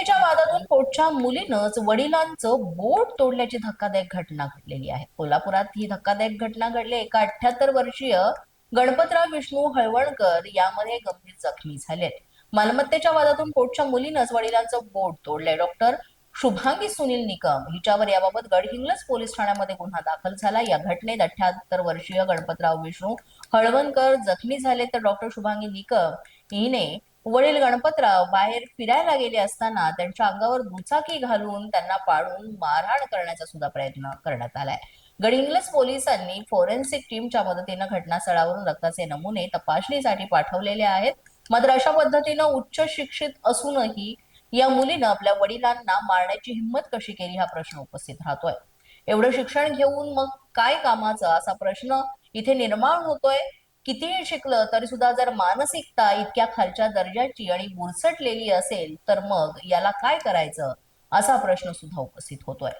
वादातून पोटच्या मुलीनंच वडिलांचं बोट तोडल्याची धक्कादायक घटना घडलेली आहे. कोल्हापुरात ही धक्कादायक घटना घडली. एका अठ्याहत्तर वर्षीय गणपतराव विष्णू हळवणकर यामध्ये गंभीर जखमी झालेत. मालमत्तेच्या वादातून पोटच्या मुलीनंच वडिलांचं बोट तोडलंय. डॉक्टर शुभांगी सुनील निकम हिच्यावर याबाबत गडहिंग्लज पोलीस ठाण्यामध्ये गुन्हा दाखल झाला. या घटनेत अठ्याहत्तर वर्षीय गणपतराव विष्णू हळवणकर जखमी झाले. तर डॉक्टर शुभांगी निकम हिने वडील गणपतराव बाहेर फिरायला गेले असताना त्यांच्या अंगावर दुचाकी घालून त्यांना पाडून मारहाण करण्याचा सुद्धा प्रयत्न करण्यात आलाय. गडिंग्लस पोलिसांनी फॉरेन्सिक टीमच्या मदतीनं घटनास्थळावरून रक्ताचे नमुने तपासणीसाठी पाठवलेले आहेत. मात्र अशा पद्धतीनं उच्च शिक्षित असूनही या मुलीनं आपल्या वडिलांना मारण्याची हिंमत कशी केली हा प्रश्न उपस्थित राहतोय. एवढं शिक्षण घेऊन मग काय कामाचं? असा प्रश्न इथे निर्माण होतोय. कितीही शिकलं तरी सुद्धा जर मानसिकता इतक्या खालच्या दर्जाची आणि बुरसटलेली असेल तर मग याला काय करायचं? असा प्रश्न सुद्धा उपस्थित होतोय.